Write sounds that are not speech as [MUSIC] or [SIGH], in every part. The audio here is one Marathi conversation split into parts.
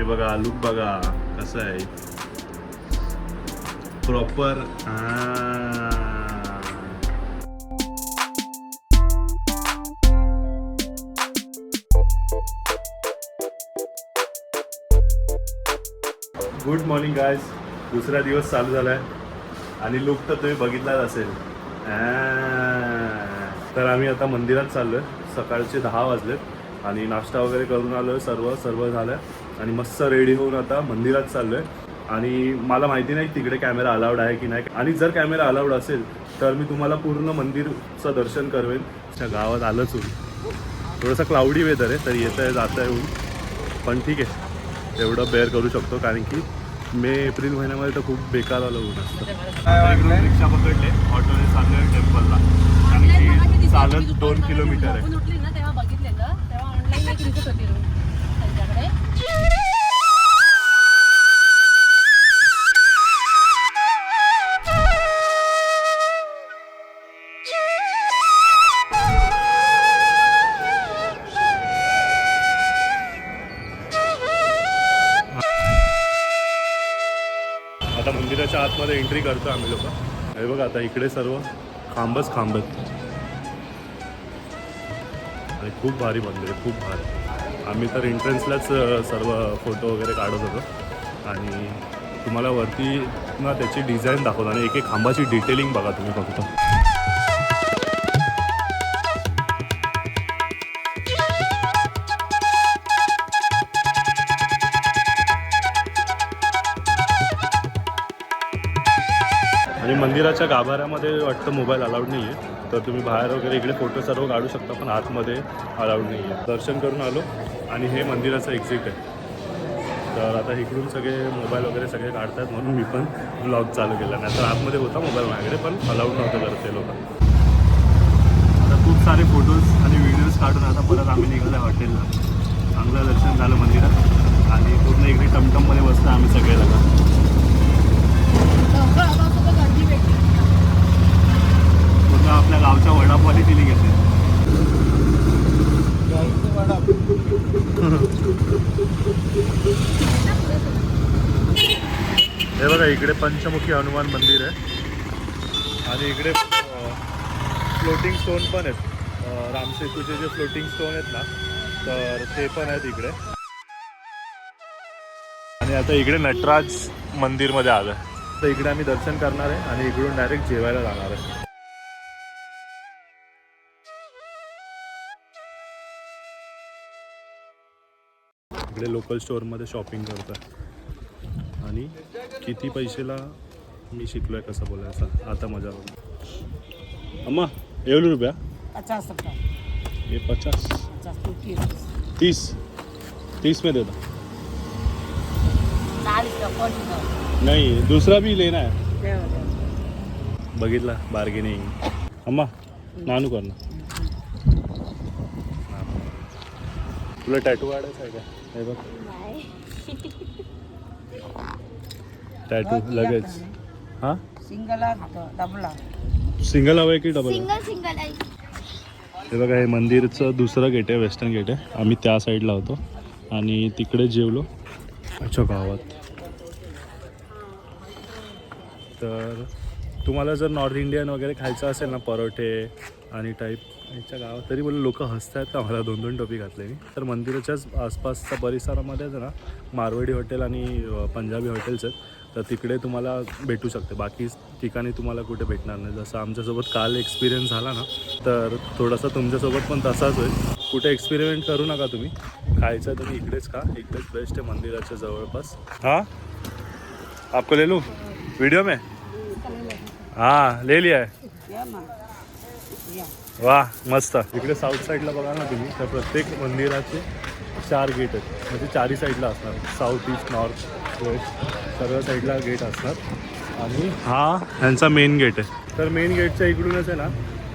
हे बघा लुक बघा कसं आहे. प्रॉपर गुड मॉर्निंग गायज दुसरा दिवस चालू झालाय. आणि लुक तर तुम्ही बघितलाच असेल. तर आम्ही आता मंदिरात चाललोय. सकाळचे दहा वाजलेत. आणि नाश्ता वगैरे करून आलोय. सर्व सर्व झालं. आणि मस्त रेडी होऊन आता मंदिरात चाललोय. आणि मला माहिती नाही तिकडे कॅमेरा अलाउड आहे की नाही. आणि जर कॅमेरा अलाउड असेल तर मी तुम्हाला पूर्ण मंदिरचं दर्शन करवेन. त्या गावात आलंच होईल थोडंसं क्लाउडी वेदर आहे तर येतं आहे जातं आहे पण ठीक आहे. एवढं बेअर करू शकतो कारण की मे एप्रिल महिन्यामध्ये तर खूप बेकार आलं ऊन असतं. रिक्षा पकडले ऑटोने चाललोय टेम्पलला कारण की चालत दोन किलोमीटर आहे. झोपून आता मंदिराच्या आतमध्ये एंट्री करतो आम्ही लोक. हे बघा आता इकडे सर्व खांबच खांबत. आणि खूप भारी मंदिर आहे खूप भारी. आम्ही तर एंट्रन्सलाच सर्व फोटो वगैरे काढत होतो. आणि तुम्हाला वरती ना त्याची डिझाईन दाखवतो. आणि एक एक खांबाची डिटेलिंग बघा तुम्ही फक्त. मंदिराच्या गाभाऱ्यामध्ये वाटतं मोबाईल अलाउड नाही आहे तर तुम्ही बाहेर वगैरे इकडे फोटो सर्व काढू शकता पण आतमध्ये अलाउड नाही आहे दर्शन करून आलो आणि हे मंदिराचं एक्झिट आहे. तर आता इकडून सगळे मोबाईल वगैरे सगळे काढतात म्हणून मी पण ब्लॉग चालू केला. नाही तर आतमध्ये होता मोबाईल माझ्याकडे पण अलाउड नव्हतं करत ते लोक. आता खूप सारे फोटोज आणि व्हिडिओज काढून आता परत आम्ही निघालो आहे हॉटेलला. चांगलं दर्शन झालं मंदिरात. आणि पूर्ण इकडे टमटममध्ये बसतो आम्ही सगळे लोक लवकर आलो असतो तर गर्दी भेटली पूर्ण आपल्या गावच्या वडापावली दिली घेते हे बघा इकडे पंचमुखी हनुमान मंदिर आहे. आणि इकडे फ्लोटिंग स्टोन पण आहेत. रामसेतूचे जे फ्लोटिंग स्टोन आहेत ना तर ते पण आहेत इकडे. आणि आता इकडे नटराज मंदिरमध्ये आलं तर इकडे आम्ही दर्शन करणार आहे आणि इकडून डायरेक्ट जेवायला जाणार आहे. इकडे लोकल स्टोअरमध्ये शॉपिंग करतोय. आणि किती पैशाला मी शिकलोय कसं बोलायचं? आता मजा बघ. अम्मा एवढे रुपया? पचास रुपया. ये पचास. तीस. तीस. में देता नहीं दूसरा भी लेना है. देव बघितला बार्गेनिंग अम्मा नानू कर ना तुला टॅटू काढायचा आहे का? हे बघ. [LAUGHS] टॅटू लगेच हां सिंगल डबला सिंगल हवं आहे. की डबल सिंगल सिंगल आहे. हे बघा हे मंदिरचं दुसरं गेट आहे वेस्टर्न गेट आहे. आम्ही त्या साईडला होतो. आणि तिकडे जेवलो. अच्छा गावात. तर तुम्हाला जर नॉर्थ इंडियन वगैरे खायचं असेल ना परोठे आणि टाईप याच्या गावात तरी बोल लोक हसतात का? मला दोन दोन टोपी घातले मी. तर मंदिराच्याच आसपासच्या परिसरामध्येच ना मारवाडी हॉटेल आणि पंजाबी हॉटेल्स आहेत. तर तिकडे तुम्हाला भेटू शकते. बाकी ठिकाणी तुम्हाला कुठे भेटणार नाही. जसं आमच्यासोबत काल एक्सपिरियन्स झाला ना तर थोडासा तुमच्यासोबत पण तसाच होईल. कुठे एक्सपेरिमेंट करू नका तुम्ही. खायचं तुम्ही इकडेच खा. इकडेच बेस्ट आहे मंदिराच्या जवळपास. हां? आपको ले लू? व्हिडिओ में? हां ले लिया ना वा मस्त. इकडे साऊथ साईडला बघा ना तुम्ही. तर प्रत्येक मंदिराचे चार गेट आहेत. म्हणजे चारही साईडला असणार. साऊथ ईस्ट नॉर्थ वेस्ट सर्व साईडला गेट असणार. आणि हा ह्यांचा मेन गेट आहे. तर मेन गेटच्या इकडूनच आहे ना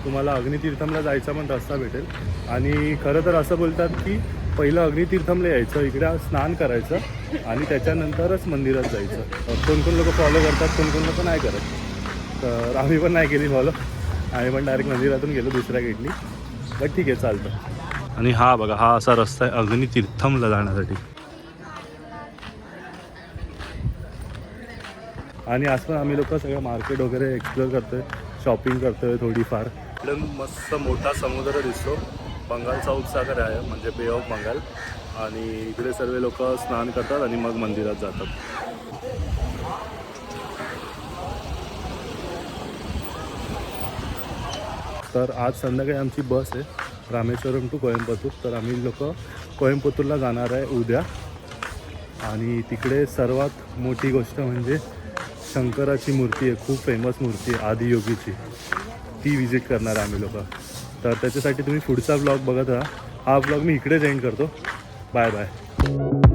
तुम्हाला अग्नितीर्थमला जायचा पण रस्ता भेटेल. आणि खरं तर असं बोलतात की पहिलं अग्नितीर्थमला यायचं इकडे स्नान करायचं आणि त्याच्यानंतरच मंदिरात जायचं. कोण कोण लोक फॉलो करतात कोण कोण लोक नाही करत. तर आम्ही पण नाही केली फॉलो आम्ही पण डायरेक्ट मंदिरातून गेलो दुसऱ्या गेटनी बट ठीक आहे चालतं. आणि हा बघा हा असा रस्ता आहे अग्नी तीर्थमला जाण्यासाठी. आणि असं आम्ही लोक सगळं मार्केट वगैरे एक्सप्लोअर करतोय शॉपिंग करतोय थोडीफार. एकदम मस्त मोठा समुद्र दिसतो. बंगालचा उपसागर आहे म्हणजे बे ऑफ बंगाल आणि इकडे सर्व लोक स्नान करतात आणि मग मंदिरात जातात. तर आज संध्याकाळी आमची बस आहे. रामेश्वरम टू कोयंबतूर. तर आम्ही लोक कोयंबतूरला जाणार आहे उद्या. आणि तिकडे सर्वात मोठी गोष्ट म्हणजे शंकराची मूर्ती आहे खूप फेमस मूर्ती आहे आदियोगीची. ती विजिट करणार आहे आम्ही लोक. तर त्याच्यासाठी तुम्ही पुढचा ब्लॉग बघत राहा. हा ब्लॉग मी इकडेच एंड करतो. Bye bye